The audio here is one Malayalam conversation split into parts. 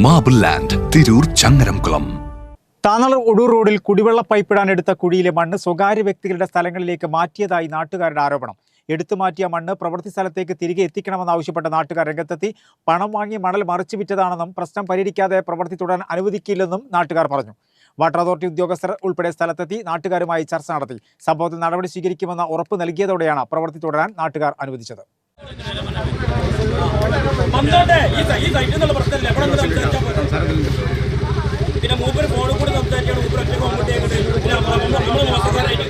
മാബിൾ ലാൻഡ് തിരൂർ ചങ്ങരംകുളം താനളർ ഒടൂർ റോഡിൽ കുടിവെള്ള പൈപ്പിടാനെടുത്ത കുഴിയിലെ മണ്ണ് സ്വകാര്യ വ്യക്തികളുടെ സ്ഥലങ്ങളിലേക്ക് മാറ്റിയതായി നാട്ടുകാരുടെ ആരോപണം. എടുത്തു മാറ്റിയ മണ്ണ് പ്രവൃത്തി സ്ഥലത്തേക്ക് തിരികെ എത്തിക്കണമെന്നാവശ്യപ്പെട്ട നാട്ടുകാർ രംഗത്തെത്തി. പണം വാങ്ങി മണൽ മറിച്ചു വിറ്റതാണെന്നും പ്രശ്നം പരിഹരിക്കാതെ പ്രവൃത്തി തുടരാൻ അനുവദിക്കില്ലെന്നും നാട്ടുകാർ പറഞ്ഞു. വാട്ടർ അതോറിറ്റി ഉദ്യോഗസ്ഥർ ഉൾപ്പെടെ സ്ഥലത്തെത്തി നാട്ടുകാരുമായി ചർച്ച നടത്തി. സംഭവത്തിൽ നടപടി സ്വീകരിക്കുമെന്ന ഉറപ്പ് നൽകിയതോടെയാണ് പ്രവൃത്തി തുടരാൻ നാട്ടുകാർ അനുവദിച്ചത്. വന്നോട്ടെ ഈ സൈറ്റിൽ നിന്നുള്ള പ്രശ്നമില്ല. എവിടെ നിന്ന് സംസാരിച്ചാൽ? പിന്നെ മൂപ്പര് ഫോണിൽ കൂടി സംസാരിക്കാണ് മൂപ്പര് ഒറ്റ അങ്ങോട്ടേക്ക് പിന്നെ നമ്മൾ മോശക്കാരായിട്ട്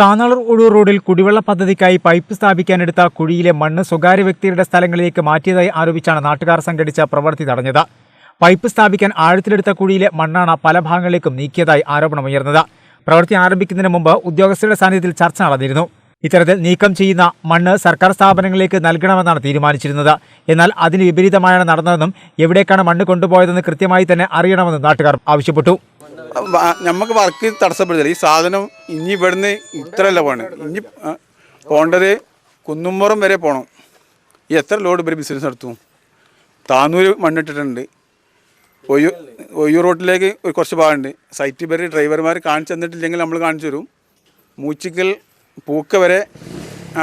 താനാളൂർ ഒഴൂർ റോഡിൽ കുടിവെള്ള പദ്ധതിക്കായി പൈപ്പ് സ്ഥാപിക്കാനെടുത്ത കുഴിയിലെ മണ്ണ് സ്വകാര്യ വ്യക്തിയുടെ സ്ഥലങ്ങളിലേക്ക് മാറ്റിയതായി ആരോപിച്ചാണ് നാട്ടുകാർ സംഘടിച്ച പ്രവൃത്തി തടഞ്ഞത്. പൈപ്പ് സ്ഥാപിക്കാൻ ആഴത്തിലെടുത്ത കുഴിയിലെ മണ്ണാണ് പല ഭാഗങ്ങളിലേക്കും നീക്കിയതായി ആരോപണമുയർന്നത്. പ്രവൃത്തി ആരംഭിക്കുന്നതിന് മുമ്പ് ഉദ്യോഗസ്ഥരുടെ സാന്നിധ്യത്തിൽ ചർച്ച നടന്നിരുന്നു. ഇത്തരത്തിൽ നീക്കം ചെയ്യുന്ന മണ്ണ് സർക്കാർ സ്ഥാപനങ്ങളിലേക്ക് നൽകണമെന്നാണ് തീരുമാനിച്ചിരുന്നത്. എന്നാൽ അതിന് വിപരീതമായാണ് നടന്നതെന്നും എവിടേക്കാണ് മണ്ണ് കൊണ്ടുപോയതെന്ന് കൃത്യമായി തന്നെ അറിയണമെന്നും നാട്ടുകാർ ആവശ്യപ്പെട്ടു. നമുക്ക് വർക്ക് തടസ്സപ്പെടുത്തില്ല. ഈ സാധനം ഇനി ഇവിടുന്ന് ഇത്രയല്ല പോണേ. ഇനി പോകേണ്ടത് പോണ്ടത് കുന്നുമ്പുറം വരെ പോകണം എത്ര ലോഡ് ഇവർ ബിസിനസ് നടത്തും? താന്നൂര് മണ്ണിട്ടിട്ടുണ്ട്. ഒയ്യൂ ഒയ്യൂർ റോട്ടിലേക്ക് ഒരു കുറച്ച് ഭാഗമുണ്ട്. സൈറ്റ് ഇവർ ഡ്രൈവർമാർ കാണിച്ചു തന്നിട്ടില്ലെങ്കിൽ നമ്മൾ കാണിച്ചു തരും. മൂച്ചിക്കൽ പൂക്ക വരെ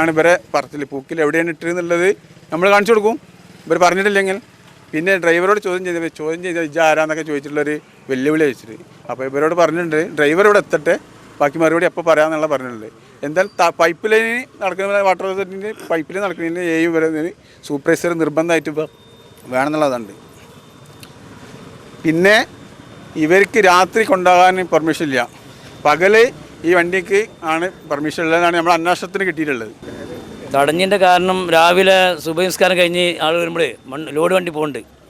ആണ് ഇവരെ പറച്ചിൽ പൂക്കിൽ എവിടെയാണ് ഇട്ടിരുന്നുള്ളത്? നമ്മൾ കാണിച്ചു കൊടുക്കും. ഇവർ പറഞ്ഞിട്ടില്ലെങ്കിൽ. പിന്നെ ഡ്രൈവറോട് ചോദ്യം ചെയ്ത ചോദ്യം ചെയ്ത ഇജ ആരാന്നൊക്കെ ചോദിച്ചിട്ടുള്ളൊരു വെല്ലുവിളി വെച്ചിട്ട് അപ്പോൾ ഇവരോട് പറഞ്ഞിട്ടുണ്ട്. ഡ്രൈവർ ഇവിടെ എത്തട്ടെ. ബാക്കി മറുപടി അപ്പോൾ പറയാമെന്നുള്ള പറഞ്ഞിട്ടുണ്ട്. എന്തായാലും പൈപ്പ് ലൈനിന് നടക്കുന്ന വാട്ടർ അതോറിറ്റിന്റെ പൈപ്പ് ലൈൻ നടക്കുന്നതിന് യു വരുന്നതിന് സൂപ്പർവൈസർ നിർബന്ധമായിട്ട് ഇപ്പോൾ വേണമെന്നുള്ളതുണ്ട്. പിന്നെ ഇവർക്ക് രാത്രി കൊണ്ടാകാൻ പെർമിഷൻ ഇല്ല. പകൽ ഈ വണ്ടിക്ക് ആണ് പെർമിഷൻ ഉള്ളതെന്നാണ് നമ്മൾ അന്വേഷണത്തിന് കിട്ടിയിട്ടുള്ളത്. തടഞ്ഞതിന്റെ കാരണം രാവിലെ സുബഹിസ്കാരം കഴിഞ്ഞ് ആൾ വരുമ്പോഴേ മണ്ണ് ലോഡ് വണ്ടി പോകുന്നുണ്ട്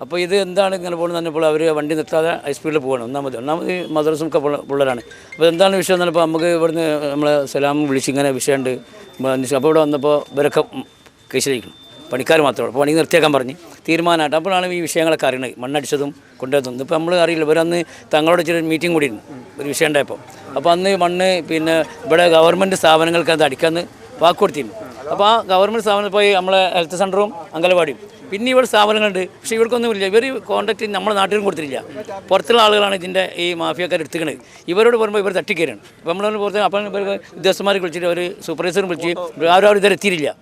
അപ്പോൾ ഇത് എന്താണ് ഇങ്ങനെ പോകുന്നത് പറഞ്ഞപ്പോൾ അവർ വണ്ടി നിർത്താതെ ഹൈ സ്പീഡിൽ പോകണം ഒന്നാമത്. ഒന്നാമത് മദ്രസും ഒക്കെ പിള്ള- പിള്ളേരാണ്. അപ്പോൾ എന്താണ് വിഷയം എന്ന് പറഞ്ഞപ്പോൾ നമുക്ക് ഇവിടുന്ന് നമ്മളെ സലാം വിളിച്ച് ഇങ്ങനെ വിഷയമുണ്ട് അപ്പോൾ ഇവിടെ വന്നപ്പോൾ ഇവരൊക്കെ കേസിലിരിക്കണം പണിക്കാർ മാത്രമേ അപ്പോൾ പണി നിർത്തിയേക്കാൻ പറഞ്ഞ് തീരുമാനമായിട്ട് അപ്പോഴാണ് ഈ വിഷയങ്ങളൊക്കെ അറിയണത്. മണ്ണടിച്ചതും കൊണ്ടുവന്നതും. ഇപ്പോൾ നമ്മൾ അറിയില്ല ഇവരന്ന് തങ്ങളോട് ഇച്ചിരി മീറ്റിംഗ് കൂടി ഒരു വിഷയം ഉണ്ടായപ്പോൾ. അപ്പോൾ അന്ന് മണ്ണ് പിന്നെ ഇവിടെ ഗവൺമെന്റ് സ്ഥാപനങ്ങൾക്ക് അത് അടിക്കാമെന്ന് വാക്ക് കൊടുത്തിരുന്നു. അപ്പോൾ ആ ഗവൺമെന്റ് സ്ഥാപനം പോയി നമ്മളെ ഹെൽത്ത് സെന്ററും അംഗനവാടിയും പിന്നെ ഇവിടെ സ്ഥാപനങ്ങളുണ്ട്. പക്ഷേ ഇവർക്കൊന്നുമില്ല ഇവർ കോൺടാക്റ്റ് നമ്മുടെ നാട്ടിലും കൊടുത്തിട്ടില്ല. പുറത്തുള്ള ആളുകളാണ് ഇതിന്റെ ഈ മാഫിയക്കാർ എടുത്തുക്കണത്. ഇവരോട് പറയുമ്പോൾ ഇവർ തട്ടിക്കയറാണ്. അപ്പോൾ നമ്മൾ പുറത്ത് അപ്പം ഇവർ ഉദ്യോഗസ്ഥന്മാരെ വിളിച്ചിട്ട് അവർ സൂപ്പർവൈസറും വിളിച്ച് ആരും ആരും ഇതുവരെ എത്തിയിട്ടില്ല.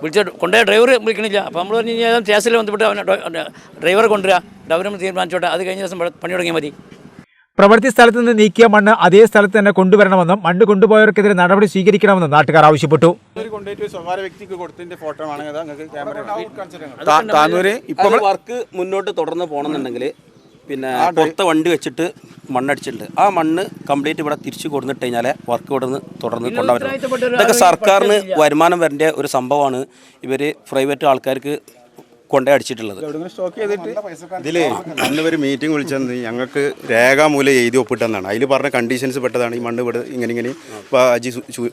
വിളിച്ച കൊണ്ടുപോയ ഡ്രൈവർ വിളിക്കണില്ല. അപ്പോൾ നമ്മൾ പറഞ്ഞു കഴിഞ്ഞാൽ ടാസിൽ ബന്ധപ്പെട്ട് അവനെ ഡ്രൈവറെ കൊണ്ടുവരിക ഡ്രൈവർ തീരുമാനിച്ചോട്ടെ. അത് കഴിഞ്ഞ ദിവസം പണി തുടങ്ങിയാൽ മതി. പ്രവൃത്തി സ്ഥലത്ത് നിന്ന് നീക്കിയ മണ്ണ് അതേ സ്ഥലത്ത് തന്നെ കൊണ്ടുവരണമെന്നും മണ്ണ് കൊണ്ടുപോയവർക്കെതിരെ നടപടി സ്വീകരിക്കണമെന്നും നാട്ടുകാർ ആവശ്യപ്പെട്ടു. താനൂര് ഇപ്പൊ വർക്ക് മുന്നോട്ട് തുടർന്ന് പോകണമെന്നുണ്ടെങ്കിൽ പിന്നെ പുറത്തെ വണ്ടി വെച്ചിട്ട് മണ്ണടിച്ചിട്ടുണ്ട്. ആ മണ്ണ് കംപ്ലീറ്റ് ഇവിടെ തിരിച്ചു കൊടുത്തിട്ട് കഴിഞ്ഞാൽ വർക്ക് ഇവിടെ നിന്ന് തുടർന്ന് കൊണ്ടുവരുന്നത് ഇതൊക്കെ സർക്കാരിന് വരുമാനം വരേണ്ട ഒരു സംഭവമാണ്. ഇവർ പ്രൈവറ്റ് ആൾക്കാർക്ക് കൊണ്ടേ അടിച്ചിട്ടുള്ളത്. ഇതിൽ ചെയ്തിട്ട്? ഇതിൽ അന്ന് ഒരു മീറ്റിംഗ് വിളിച്ചത് ഞങ്ങൾക്ക് രേഖാമൂലം എഴുതി ഒപ്പിട്ടെന്നാണ്. അതിൽ പറഞ്ഞ കണ്ടീഷൻസ് പെട്ടതാണ്. ഈ മണ്ണ് ഇവിടെ ഇങ്ങനെ ഇങ്ങനെ ഇപ്പോൾ അജി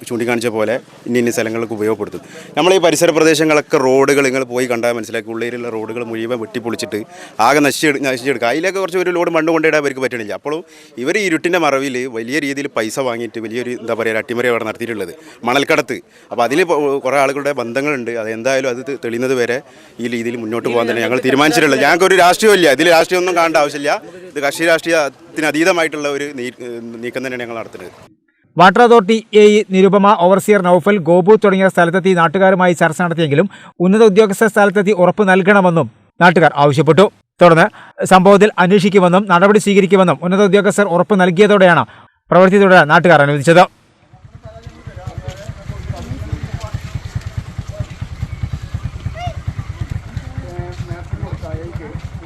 ചൂണ്ടിക്കാണിച്ച പോലെ ഇന്ന ഇന്ന സ്ഥലങ്ങൾക്ക് ഉപയോഗപ്പെടുത്തും. നമ്മൾ ഈ പരിസര പ്രദേശങ്ങളൊക്കെ റോഡുകൾ നിങ്ങൾ പോയി കണ്ടാൽ മനസ്സിലാക്കി. ഉള്ളിലുള്ള റോഡുകൾ മുഴുവൻ വെട്ടിപ്പൊളിച്ചിട്ട് ആകെ നശിച്ച് നശിച്ചെടുക്കുക. അതിലേക്ക് കുറച്ച് ഒരു ലോഡ് മണ്ണ് കൊണ്ടിടാൻ അവർക്ക് പറ്റണില്ല. അപ്പോഴും ഇവർ ഇരുട്ടിന്റെ മറവിൽ വലിയ രീതിയിൽ പൈസ വാങ്ങിയിട്ട് വലിയൊരു എന്താ പറയുക അട്ടിമറി അവിടെ നടത്തിയിട്ടുള്ളത്. മണൽക്കടത്ത്. അപ്പോൾ അതിൽ കുറേ ആളുകളുടെ ബന്ധങ്ങളുണ്ട്. അത് എന്തായാലും അത് തെളിയുന്നത് വരെ ഈ രീതിയിൽ മുന്നോട്ട് പോകാൻ തന്നെ ഞങ്ങൾ തീരുമാനിച്ചിട്ടുള്ളത്. ഞങ്ങൾക്ക് ഒരു രാഷ്ട്രീയമില്ല ഇതിൽ രാഷ്ട്രീയമൊന്നും കാണേണ്ട ആവശ്യമില്ല. ഇത് കക്ഷി രാഷ്ട്രീയത്തിന് അതീതമായിട്ടുള്ള ഒരു നീക്കം തന്നെയാണ് ഞങ്ങൾ നടത്തുന്നത്. Water authority A E Nirupama overseer Noufal Gopu തുടങ്ങിയ സ്ഥലത്തെത്തി നാട്ടുകാരുമായി ചർച്ച നടത്തിയെങ്കിലും ഉന്നത ഉദ്യോഗസ്ഥ സ്ഥലത്തെത്തി ഉറപ്പ് നൽകണമെന്നും നാട്ടുകാർ ആവശ്യപ്പെട്ടു. തുടർന്ന് സംഭവത്തിൽ അന്വേഷിക്കുമെന്നും നടപടി സ്വീകരിക്കുമെന്നും ഉന്നത ഉദ്യോഗസ്ഥർ ഉറപ്പ് നൽകിയതോടെയാണ് പ്രവൃത്തി തുടരാൻ നാട്ടുകാർ അനുവദിച്ചത്. very good.